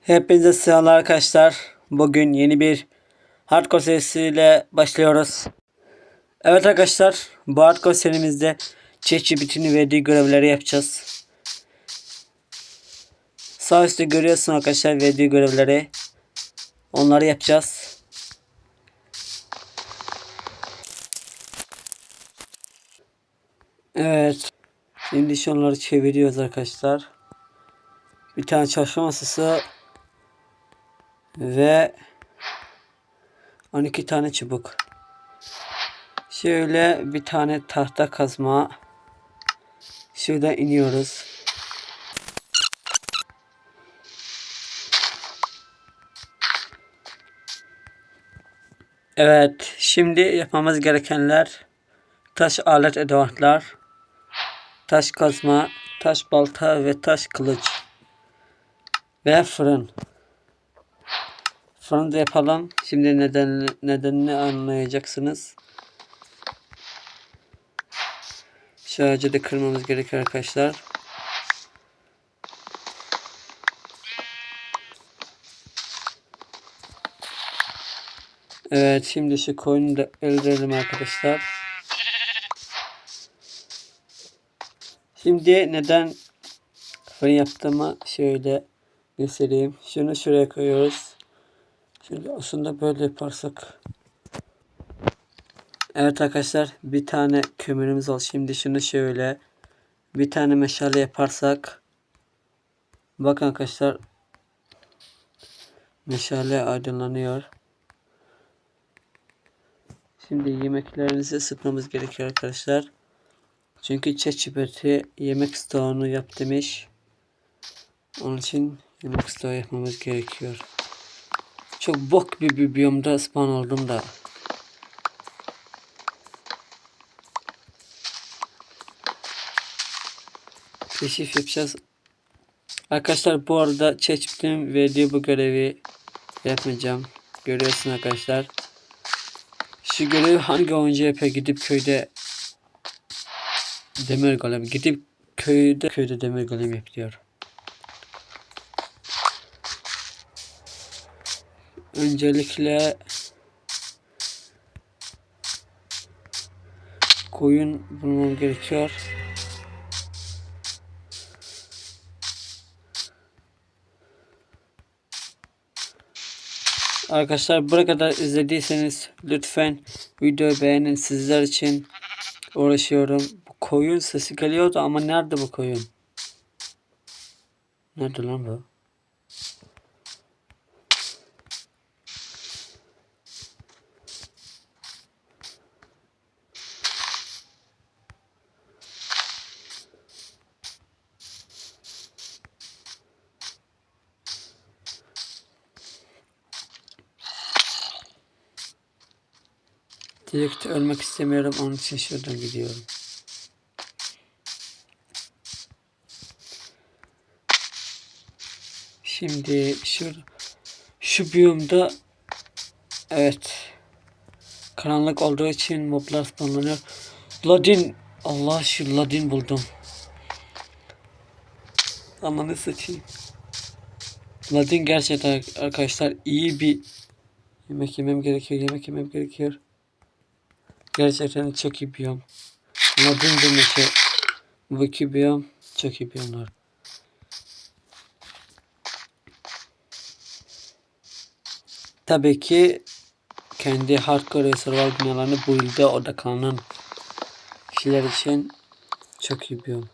Hepinize selamlar arkadaşlar. Bugün yeni bir hardcore serisiyle başlıyoruz. Evet arkadaşlar, bu hardcore serimizde ChatGPT'nin verdiği görevleri yapacağız. Sağ üstte görüyorsun arkadaşlar verdiği görevleri. Onları yapacağız. Evet. Şimdi onları çeviriyoruz arkadaşlar. Bir tane çalışma masası ve 12 tane çubuk. Şöyle bir tane tahta kazma. Şurada iniyoruz. Evet, şimdi yapmamız gerekenler taş alet edevatlar, taş kazma, taş balta ve taş kılıç ve fırın. Fırını da yapalım. Şimdi neden nedenini anlayacaksınız. Şu ağacı da kırmamız gerekiyor arkadaşlar. Evet şimdi şu koyunu da öldürelim arkadaşlar. Şimdi neden fırın yaptığımı şöyle göstereyim. Şunu şuraya koyuyoruz. Şimdi aslında böyle yaparsak. Evet arkadaşlar bir tane kömürümüz oldu. Şimdi şunu şöyle bir tane meşale yaparsak. Bakın arkadaşlar meşale aydınlanıyor. Şimdi yemeklerinizi ısıtmamız gerekiyor arkadaşlar. Çünkü ChatGPT yemek stoğunu yap demiş. Onun için yemek stoğu yapmamız gerekiyor. Çok bok bir, bir biyomda spawn oldum da. Keşif yapacağız. Arkadaşlar bu arada ChatGPT'nin verdiği bu görevi yapmayacağım. Görüyorsun arkadaşlar. Şu görevi hangi oyuncu yapıyor gidip köyde demir golem gidip köyde köyde demir golem yapıyor. Öncelikle koyun bulmam gerekiyor. Arkadaşlar buraya kadar izlediyseniz lütfen videoyu beğenin. Sizler için uğraşıyorum. Bu koyun sesi geliyordu ama nerede bu koyun? Nerede lan bu? Direkt ölmek istemiyorum onun için şuradan gidiyorum. Şimdi şu şu biyomda evet karanlık olduğu için moblar spawnlanıyor. Ladin Allah şu Ladin buldum. Amanı sıçayım. Ladin gerçekten arkadaşlar iyi bir yemek yemem gerekiyor. Yemek yemem gerekiyor. Gerçekten çok iyi biyom. Ladin demek bu iki biyom çok iyi biyomlar. Tabii ki kendi hardcore survival dünyalarını bu ilde odaklanan kişiler için çok iyi biyom.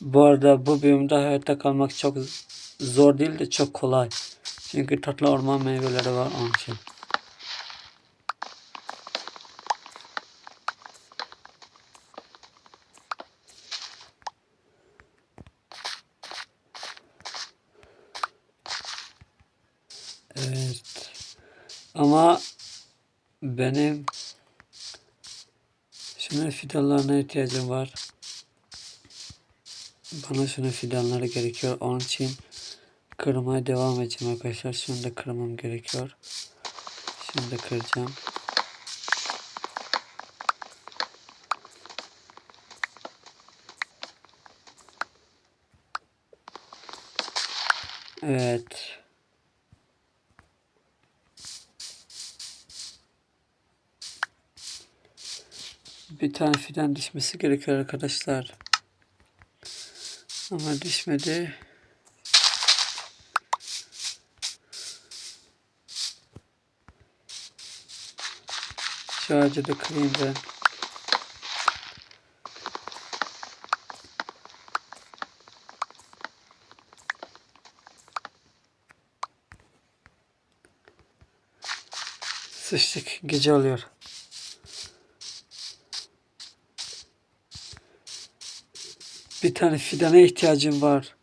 Bu arada bu bölümde hayatta kalmak çok zor değil de çok kolay. Çünkü tatlı orman meyveleri var onun için. Evet. Ama benim Şunun fidanlarına ihtiyacım var. Bana şunun fidanları gerekiyor. Onun için kırmaya devam edeceğim arkadaşlar. Şunu da kırmam gerekiyor. Şunu da kıracağım. Evet. Bir tane fidan düşmesi gerekiyor arkadaşlar. Ama düşmedi. Şu ağacı da kırayım ben. Sıçtık. Gece oluyor. Bir tane fidana ihtiyacım var.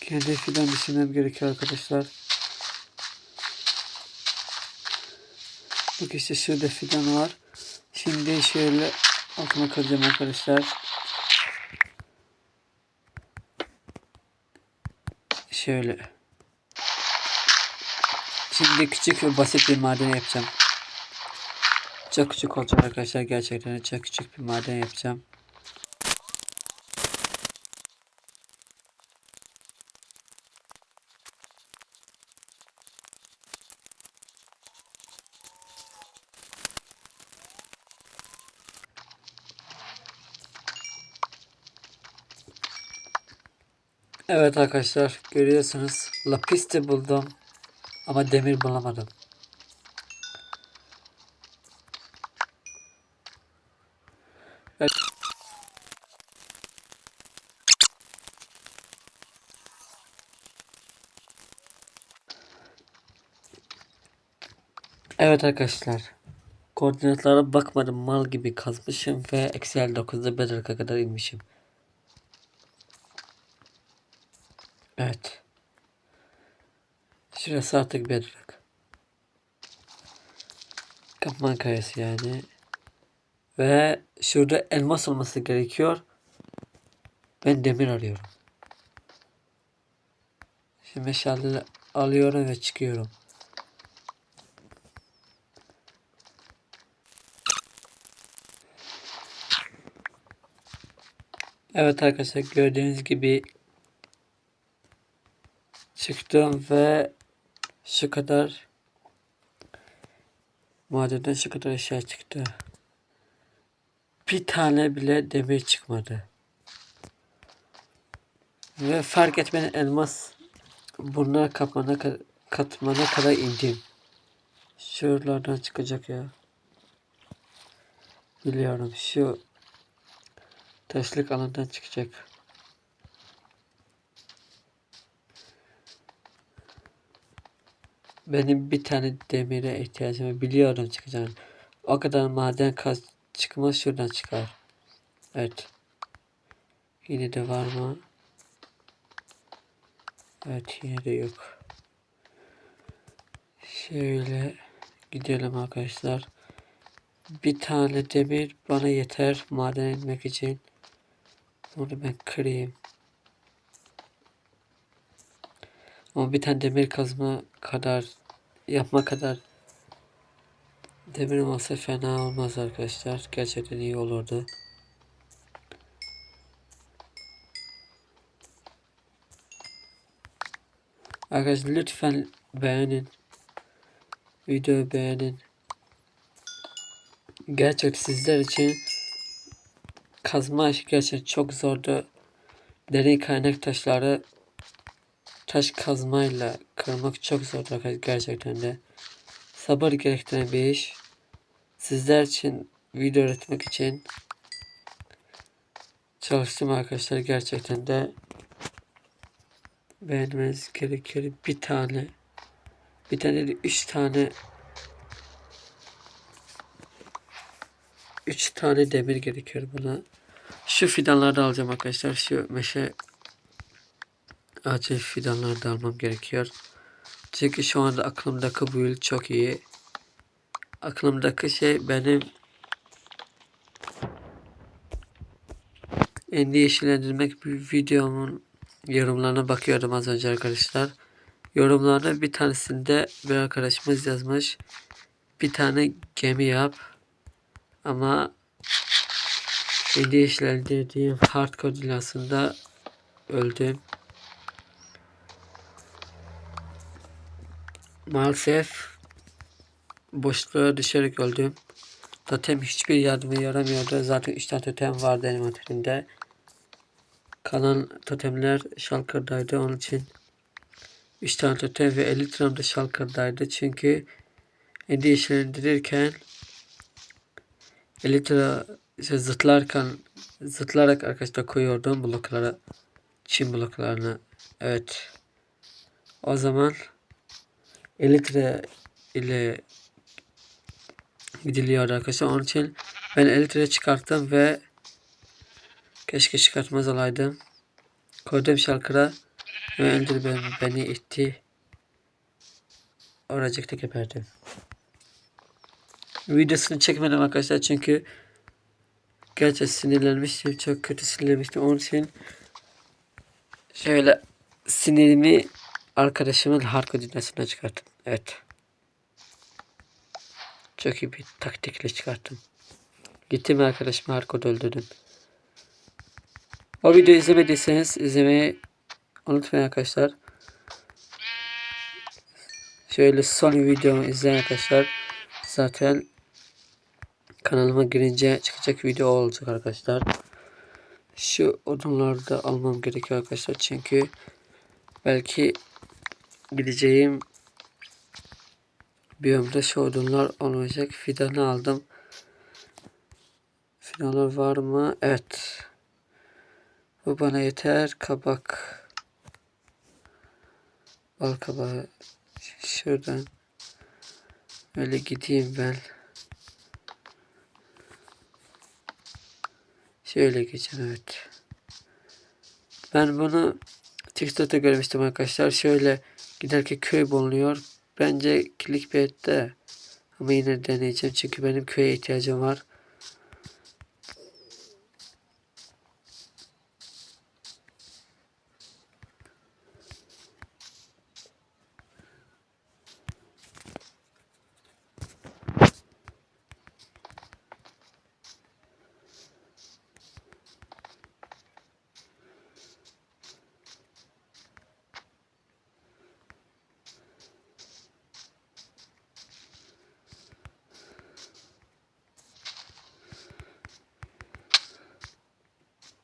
Kendi fidan düşünmem gerekiyor arkadaşlar. Bak işte şurada fidan var. Şimdi şöyle altına kıracağım arkadaşlar. Şöyle. Şimdi küçük ve basit bir maden yapacağım. Çok küçük olacak arkadaşlar gerçekten çok küçük bir maden yapacağım. Evet arkadaşlar görüyorsunuz lapis de buldum ama demir bulamadım. Evet arkadaşlar. Koordinatlara bakmadım mal gibi kazmışım ve Excel 9'da Bedrock'a kadar inmişim. Evet. Şurası artık Bedrock. Kapman kayası yani. Ve şurada elmas olması gerekiyor. Ben demir arıyorum. Şimdi meşale alıyorum ve çıkıyorum. Evet arkadaşlar gördüğünüz gibi çıktım ve şu kadar madenden şu kadar eşya çıktı. Bir tane bile demir çıkmadı. Ve fark etmeden elmas bunlar katmana, katmana kadar indim. Şuralardan çıkacak ya. Biliyorum şu taşlık alandan çıkacak. Benim bir tane demire ihtiyacım var. Biliyorum çıkacağını. O kadar maden kaz çıkmaz şuradan çıkar. Evet. Yine de var mı? Evet yine de yok. Şöyle gidelim arkadaşlar. Bir tane demir bana yeter maden inmek için. Onu ben kırayım. Ama bir tane demir kazma kadar yapma kadar demir olmasa fena olmaz arkadaşlar. Gerçekten iyi olurdu. Arkadaşlar lütfen beğenin. Videoyu beğenin. Gerçekten sizler için kazma işi gerçekten çok zordu. Derin kaynak taşları taş kazmayla kırmak çok zor arkadaşlar gerçekten de. Sabır gerektiren bir iş. Sizler için video üretmek için çalıştım arkadaşlar gerçekten de beğenmeniz gerekiyor. Bir tane bir tane de üç tane üç tane demir gerekiyor buna. Şu fidanları da alacağım arkadaşlar. Şu meşe acil fidanları da almam gerekiyor. Çünkü şu anda aklımdaki bu çok iyi. aklımdaki şey benim Endi yeşillendirmek bir videomun yorumlarına bakıyordum az önce arkadaşlar. Yorumlarda bir tanesinde bir arkadaşımız yazmış. Bir tane gemi yap. Ama Endi yeşillendirdiğim hardcore dünyasında öldüm. Maalesef boşluğa düşerek öldüm. Totem hiçbir yardıma yaramıyordu. Zaten 3 tane totem vardı envanterimde. Kalan totemler Shulker'daydı onun için 3 tane totem ve 50 liram da Shulker'daydı. Çünkü endi yeşillendirirken 50 lira işte zıtlarken zıtlarak arkadaşlar koyuyordum bloklara çim bloklarını. Evet. O zaman 50 lira ile gidiliyor arkadaşlar. Onun için ben 50 lira çıkarttım ve keşke çıkartmaz olaydım. Koydum şalkıra ve öldürdü beni, beni itti. Oracıkta geberdim. Videosunu çekmedim arkadaşlar çünkü gerçekten sinirlenmiştim. Çok kötü sinirlenmiştim. Onun için şöyle sinirimi arkadaşımın harika dünyasına çıkarttım. Evet. Çok iyi bir taktikle çıkarttım. Gittim arkadaşımı hardcore öldürdüm. O videoyu izlemediyseniz izlemeyi unutmayın arkadaşlar. Şöyle son videomu izleyin arkadaşlar. Zaten kanalıma girince çıkacak video olacak arkadaşlar. Şu odunları da almam gerekiyor arkadaşlar. Çünkü belki gideceğim biyomda şu odunlar olmayacak. Fidanı aldım. Fidanlar var mı? Evet. Bu bana yeter. Kabak. Bal kabağı. Şuradan. Öyle gideyim ben. Şöyle geçeceğim evet. Ben bunu TikTok'ta görmüştüm arkadaşlar. Şöyle giderken köy bulunuyor. Bence clickbait'te ama yine deneyeceğim çünkü benim köye ihtiyacım var.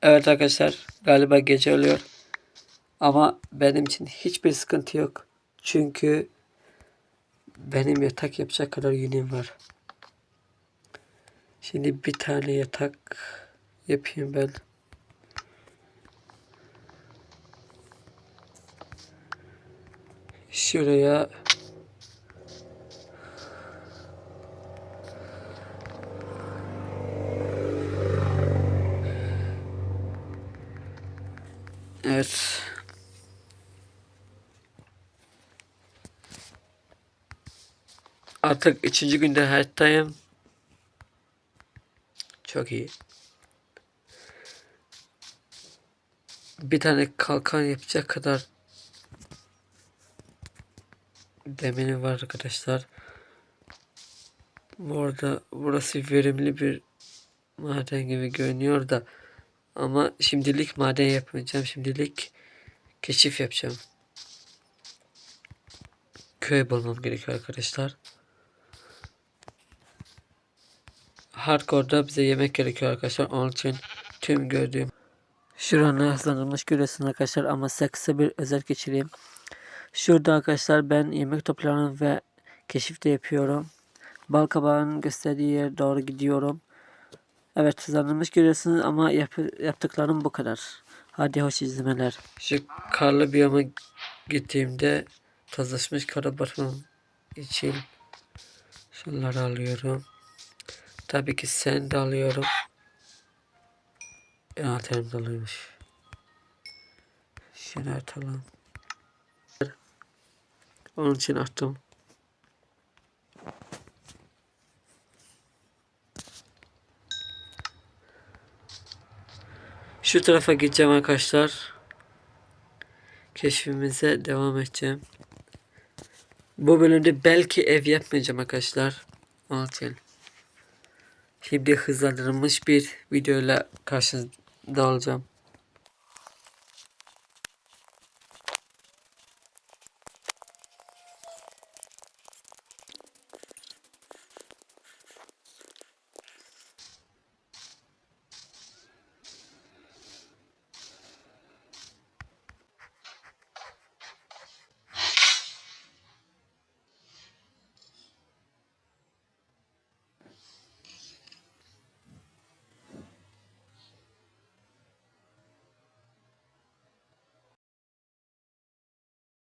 Evet arkadaşlar galiba gece oluyor. Ama benim için hiçbir sıkıntı yok. Çünkü benim yatak yapacak kadar günüm var. Şimdi bir tane yatak yapayım ben. Şuraya Evet. Artık üçüncü günde hayattayım. Çok iyi. Bir tane kalkan yapacak kadar deminim var arkadaşlar. Bu arada burası verimli bir maden gibi görünüyor da ama şimdilik maden yapmayacağım. Şimdilik keşif yapacağım. Köy bulmam gerekiyor arkadaşlar. Hardcore'da bize yemek gerekiyor arkadaşlar. Onun için tüm gördüğüm Şuranı hızlandırılmış görüyorsunuz arkadaşlar ama size kısa bir özet geçireyim. Şurada arkadaşlar ben yemek topluyorum ve keşif de yapıyorum. Bal kabağının gösterdiği yere doğru gidiyorum. Evet hızlandırılmış görüyorsunuz ama yap yaptıklarım bu kadar. Hadi hoş izlemeler. Şu karlı biyoma gittiğimde tozlaşmış kara batmam için şunları alıyorum. Tabii ki sen de alıyorum. Envanterim doluymuş. Şunu atalım. Onun için attım. Şu tarafa gideceğim arkadaşlar. Keşfimize devam edeceğim. Bu bölümde belki ev yapmayacağım arkadaşlar. Unutmayın. Şimdi hızlandırılmış bir videoyla karşınızda olacağım.